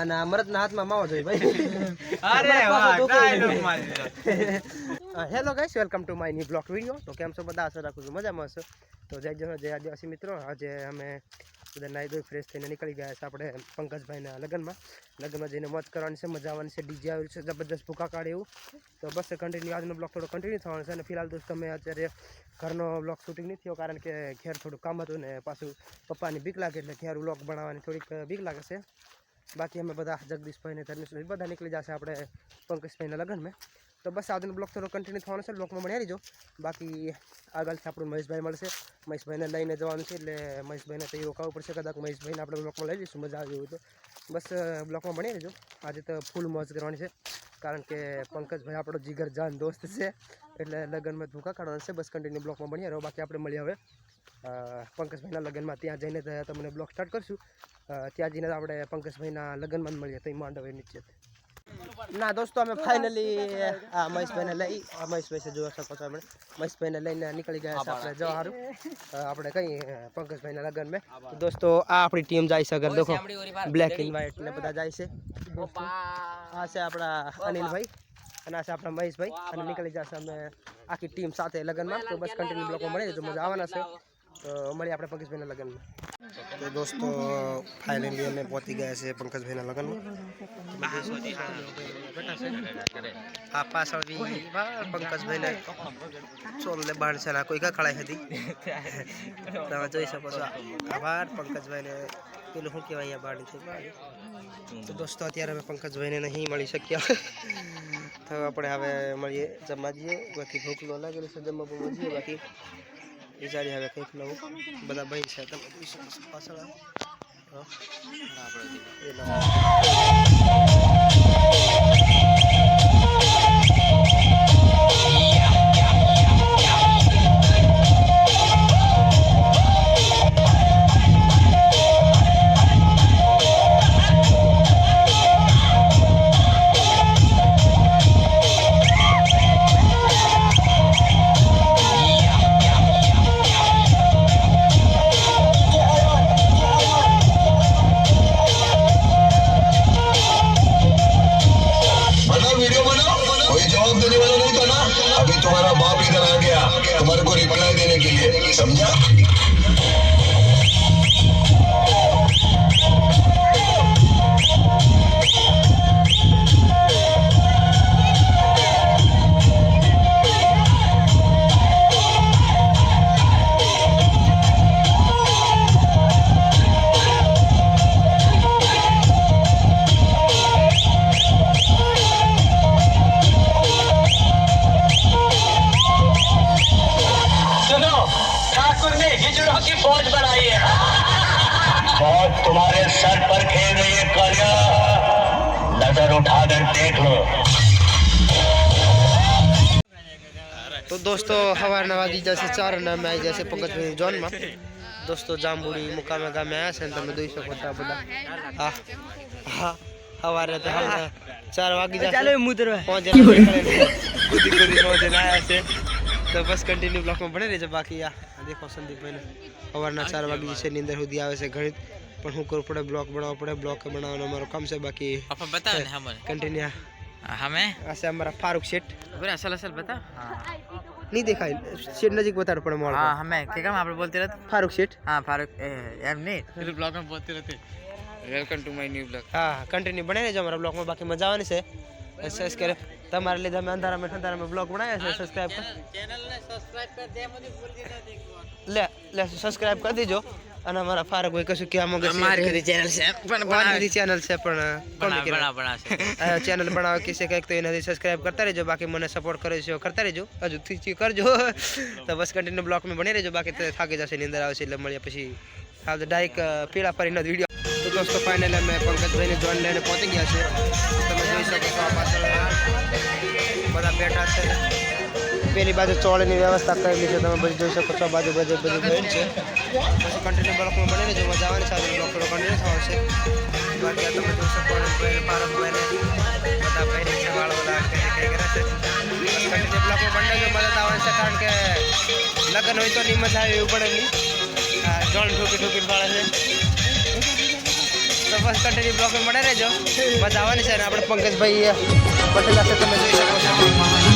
અને અમૃત ના હાથમાં માવો જોઈએ ભાઈ. અરે વાહ hello guys welcome to my new vlog video તો કેમ છો બધા? આશા રાખું છું મજામાં હશો. તો જય જય જય આદિવાસી મિત્રો. આજે અમે બધા નાઈ ધોઈ ફ્રેશ થઈને નીકળી ગયા છે આપણે પંકજભાઈના લગ્નમાં. લગ્નમાં જઈને મોજ કરવાની છે મજા આવવાની છે ડીજે આવ્યું છે જબરદસ્ત ભૂકા કાઢે એવું. તો બસ કન્ટિન્યુ આજનો બ્લોક થોડો કન્ટિન્યુ થવાનો છે. અને ફિલહાલ દોસ્તો તમે અત્યારે ઘરનો બ્લોક શૂટિંગ નથી થયો કારણ કે ઘેર થોડું કામ હતું ને પાછું પપ્પાની બીક લાગે એટલે ઘેર બ્લોક બનાવવાની થોડીક બીક લાગે છે. બાકી અમે બધા જગદીશભાઈને ધર્મેશભાઈ બધા નીકળી જશે આપણે પંકજભાઈના લગ્નમાં. તો બસ આજનો બ્લોક થોડો કન્ટિન્યુ થવાનો છે, બ્લોગમાં મળ્યા રહીજો બાકી આગળથી આપણું મહેશભાઈ મળશે. મહેશભાઈને લઈને જવાનું છે એટલે મહેશભાઈને તો એવું કહવું પડશે. કદાચ મહેશભાઈને આપણે બ્લોકમાં લઈ લઈશું મજા આવી હોય તો. બસ બ્લોકમાં બની રહેજો આજે તો ફૂલ મોજ કરવાની છે, કારણ કે પંકજભાઈ આપણો જીગર જાન દોસ્ત છે. એટલે લગ્નમાં ધોકા કાઢવાના છે. બસ કન્ટિન્યુ બ્લોકમાં બની રહો. બાકી આપણે મળીએ હવે. પંકજભાઈના લગ્નમાં ત્યાં જઈને તમને બ્લોગ સ્ટાર્ટ કરશું. ત્યાં જઈને આપણે પંકજભાઈના લગ્નમાં મળીએ તો માંડવે નીચે. ના દોસ્તો અમે ફાઇનલી આ મહેશભાઈને લઈ મહેશભાઈ છે જોઈ શકો છો આપણે. મહેશભાઈને લઈને નીકળી ગયા છે આપણે જવા સારું આપણે કઈ પંકજભાઈના લગ્ન મેં દોસ્તો આ આપણી ટીમ જાય છે અગર દેખો બ્લેક એન્ડ વ્હાઈટ ને બધા જાય છે. આ છે આપણા અનિલભાઈ અને આ છે આપણા મહેશભાઈ. અને નીકળી જશે અમે આખી ટીમ સાથે લગ્નમાં. તો બસ કન્ટિન્યુ બ્લોકો મળી તો મજા આવવાના છે. તો મળીએ આપણે પંકજભાઈના લગ્નમાં. તો દોસ્તો ફાઇનલી અમે પહોંચી ગયા છે પંકજભાઈના લગ્નમાં. હા પાછળ બી પંકજભાઈને ચોલ બાણ છે કોઈ કા ખડાઈ હતી? તમે જોઈ શકો છો. આભાર, પંકજભાઈને. પેલું શું કહેવાય અહીંયા બાળી છે? તો દોસ્તો, અત્યારે અમે પંકજભાઈને નહીં મળી શક્યા. તો આપણે હવે મળીએ, જમવા જઈએ. બાકી ભૂખ લો લાગેલી છે, જમવા બહુ જઈએ બાકી. વિચારીએ હવે કંઈક નવું. બધા ભાઈ છે તમે જોઈ શકો છો પાછળ હા. ठाकुर ने हिजड़ों की फौज बनाई है फौज तुम्हारे सर पर खेल रही है कालिया नजर उठाकर देख लो તો દોસ્તો સવારના વાગી જશે ચાર અને અમે આવી જશે પંકજભાઈ ઝોનમાં દોસ્તો જાંબુડી મુકામે ગામે આવ્યા છે ને તમે જોઈ શકો છો આ બધા હા હા સવારે તો હાલ ચાર વાગી જશે ચાલો પાંચ જણા નીકળે કૂદી કૂદી પહોંચે આવ્યા છે તો બસ કન્ટિન્યુ બ્લોકમાં ભણી રહેજો બાકી આ આ દેખો સંદીપભાઈને. સવારના ચાર વાગે છે નીંદર સુધી આવે છે ગણિત પણ શું કરવું પડે બ્લોક બનાવવો પડે બ્લોક બનાવવાનું અમારો કામ છે બાકી કન્ટિન્યુ હમે આ અમારા ફારૂક શેઠ. બરાબર અસલ અસલ બતા નહીં દેખાય. શેઠ નજીક બતાડ પડે મોળ હા હમે કે કામ આપણે બોલતી રહેતી ફારૂક શેઠ. હા ફારુક એમ નહીં. પેલું બ્લોગમાં બોલતી રહેતી welcome to my new vlog હા કન્ટિન્યુ બનાવી લેજો અમારા બ્લોગમાં બાકી મજા આવવાની છે. સબસ્ક્રાઇબ તમારા લીધે અમે અંધારામાં ઠંધારામાં બ્લોગ બનાવ્યા છે સબસ્ક્રાઇબ કર લે લે સબસ્ક્રાઇબ કરી દેજો. અને અમારા ફારક હોય કશું કહેવા માંગે મારી ચેનલ છે પણ મારી ચેનલ છે પણ ચેનલ બનાવે કે છે કંઈક તો એનાથી સબસ્ક્રાઇબ કરતા રહેજો. બાકી મને સપોર્ટ કરે છે કરતા રહેજો. હજુ થી કરજો. તો બસ કન્ટિન્યુ બ્લોકમાં બની રહેજો. બાકી થાકી જશે ની અંદર આવશે એટલે મળ્યા પછી. હા તો ડાયરેક્ટ પીળા ફરીનો વીડિયો દોસ્તો ફાઇનલ અમે પંકજભાઈને જોઈન લઈને પહોંચી ગયા છે તમે જોઈ શકો છો આ પાછળ પેલી બાજુ ચોળની વ્યવસ્થા કરેલી છે, તમે બધી જોઈ શકો છો બાજુ બાજુ બધી બેન છે. પછી કન્ટિન્યુ બ્લોકમાં બને રહેજો, મજા આવે સાથે બ્લોક કન્ટિન્યુ થવાનો છે. બાકી તમે જોઈ શકો બધા ભાઈને છે, વાળો છે. કન્ટિન્યુ બ્લોકમાં બની જો મજા આવે છે, કારણ કે લગ્ન હોય તો નહીં મજા આવે, એવું પડે નહીં. જોણ ઠોકી ઠોકીને પાડે છે. તો બસ કન્ટિન્યુ બ્લોગ મળે રહેજો. મજા આવવાની છે અને આપણે પંકજભાઈ પટેલ સાથે તમે જોઈ શકો છો.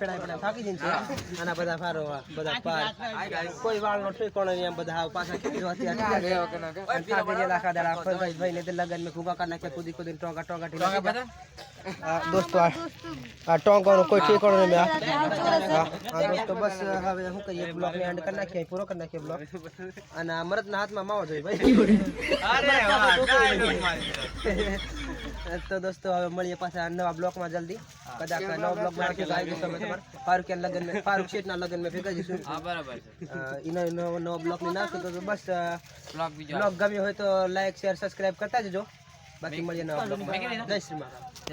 પેડા પેડા થાકી જઈને છે. આના બધા ફારો બધા પાર. કોઈ વાળ નો ઠેકોણો નહીં એમ બધા પાછા ખેતી વાતી થાકી ગયેલા લાખા દાડા ફરભાઈ ભાઈ ને તે લગન મેં ઘૂઘા કરી નાખ્યા કુદી કુદી ટોકા ટોંકા. આ દોસ્તો આ આ ટોંકાનો કોઈ ઠેકોણો નહીં આ દોસ્તો બસ. હવે શું કરીએ બ્લોક ને એન્ડ કરી નાખીએ પૂરો કરી નાખીએ બ્લોક અને મરદના હાથમાં માવો જોઈએ ભાઈ. તો દોસ્તો હવે મળીએ પાછા નવા બ્લોકમાં જલ્દી. કદાચ નવા બ્લોકમાં ભેગા આવી જશો અમે તમારા ફારૂક લગન મેં ફારૂક શેઠના લગન મેં ભેગા જઈશું. હા બરાબર એનો નવો નવો બ્લોકની નાખશું તો બસ બ્લોગ બીજો બ્લોગ ગમ્યો હોય તો લાઈક શેર સબસ્ક્રાઇબ કરતા જજો. બાકી મળીએ નવા બ્લોગમાં જય શ્રી મહારાજ